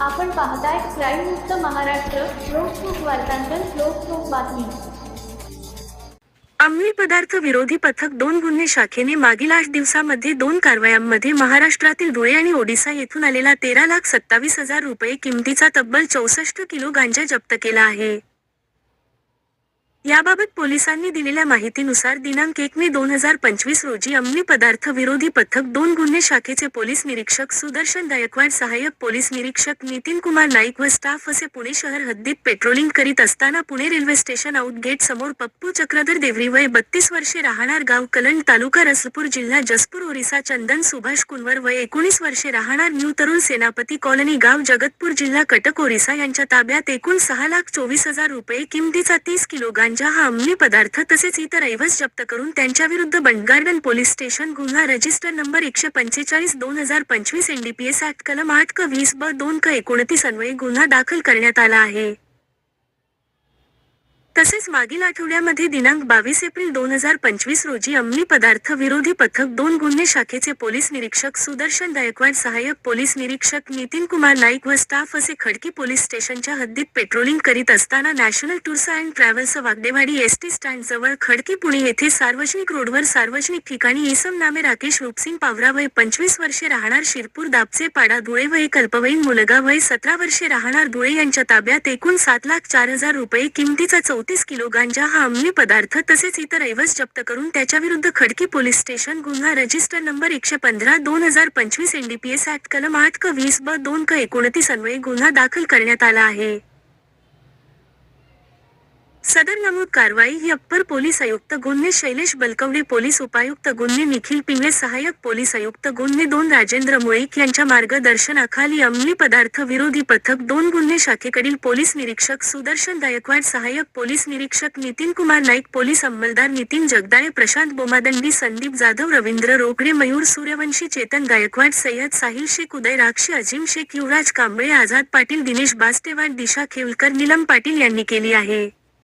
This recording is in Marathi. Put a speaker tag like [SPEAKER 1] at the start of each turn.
[SPEAKER 1] आपण पाहताय क्राईम मुक्त महाराष्ट्र लोकसुख वार्तांकन लोकसुख बातमी.
[SPEAKER 2] अंमली पदार्थ विरोधी पथक दोन गुन्हे शाखेने मागील आठ दिवसामध्ये दोन कारवायांमध्ये महाराष्ट्रातील धुळे आणि ओडिसा येथून आलेला तेरा लाख सत्तावीस हजार रुपये किमतीचा तब्बल चौसष्ट किलो गांजा जप्त केला आहे. याबाबत पोलिसांनी दिलेल्या माहितीनुसार दिनांक एक मे दोन हजार पंचवीस रोजी अंमली पदार्थ विरोधी पथक दोन गुन्हे शाखेचे पोलीस निरीक्षक सुदर्शन गायकवाड सहाय्यक पोलीस निरीक्षक नितीन कुमार नाईक व स्टाफ असे पुणे शहर हद्दीत पेट्रोलिंग करीत असताना Pune railway station out gate समोर पप्पू चक्रधर देवरी वय बत्तीस वर्षे राहणार गाव कलंड तालुका रसपूर जिल्हा जसपूर ओरिसा चंदन सुभाष कुंवर वय एकोणीस वर्षे राहणार न्यू तरुण सेनापती कॉलनी गाव जगतपूर जिल्हा कटक ओरिसा यांच्या ताब्यात एकूण सहा लाख चोवीस हजार रुपये किमतीचा तीस किलो गांजा हा अंमली पदार्थ तसेच इतर ऐवज जप्त करून त्यांच्याविरुद्ध बंडगार्डन पोलीस स्टेशन गुन्हा रजिस्टर नंबर एकशे पंचेचाळीस दोन हजार पंचवीस एनडीपीएस आठ कलम आठ क वीस ब दोन क एकोणतीस अन्वये गुन्हा दाखल करण्यात आला आहे. तसेच मागील आठवड्यामध्ये दिनांक बावीस एप्रिल दोन हजार पंचवीस रोजी अंमली पदार्थ विरोधी पथक दोन गुन्हे शाखेचे पोलीस निरीक्षक सुदर्शन गायकवाड सहाय्यक पोलीस निरीक्षक नितीन कुमार नाईक व स्टाफ असे खडकी पोलीस स्टेशनच्या हद्दीत पेट्रोलिंग करीत असताना national tours and travels Wagdewadi S T stand जवळ खडकी पुणे येथे सार्वजनिक रोडवर सार्वजनिक ठिकाणी इसम नामे राकेश रूपसिंग पावरा वय पंचवीस वर्षे राहणार शिरपूर दापचे पाडा धुळे वय कल्पवयीन मुलगा वय सतरा वर्षे राहणार धुळे यांच्या ताब्यात एकूण सात लाख चार हजार रुपये किमतीचा चौतीस किलो गांजा हा अंमली पदार्थ तसेच इतर ऐवज जप्त करून त्याच्याविरुद्ध खडकी पोलीस स्टेशन गुन्हा रजिस्टर नंबर एकशे पंधरा दोन हजार पंचवीस एनडीपीएस ऍक्ट कलम आठ क वीस ब दोन क एकोणतीस अन्वये गुन्हा दाखल करण्यात आला आहे. सदर नमूद कारवाई ही अप्पर पोलीस आयुक्त गुन्हे शैलेश बलकवडे पोलीस उपायुक्त गुन्हे निखिल पिंगळे सहाय्यक पोलीस आयुक्त गुन्हे दोन राजेंद्र मुळीक यांच्या मार्गदर्शनाखाली अंमली पदार्थ विरोधी पथक दोन गुन्हे शाखेकडील पोलीस निरीक्षक सुदर्शन गायकवाड सहाय्यक पोलीस निरीक्षक नितीन कुमार नाईक पोलीस अंमलदार नितीन जगदाळे प्रशांत बोमादंडी संदीप जाधव रवींद्र रोकडे मयूर सूर्यवंशी चेतन गायकवाड सय्यद साहिल शेख उदय राक्षी अजिम शेख युवराज कांबळे आझाद पाटील दिनेश बास्टेवाड दिशा खेवलकर नीलम पाटील यांनी केली आहे.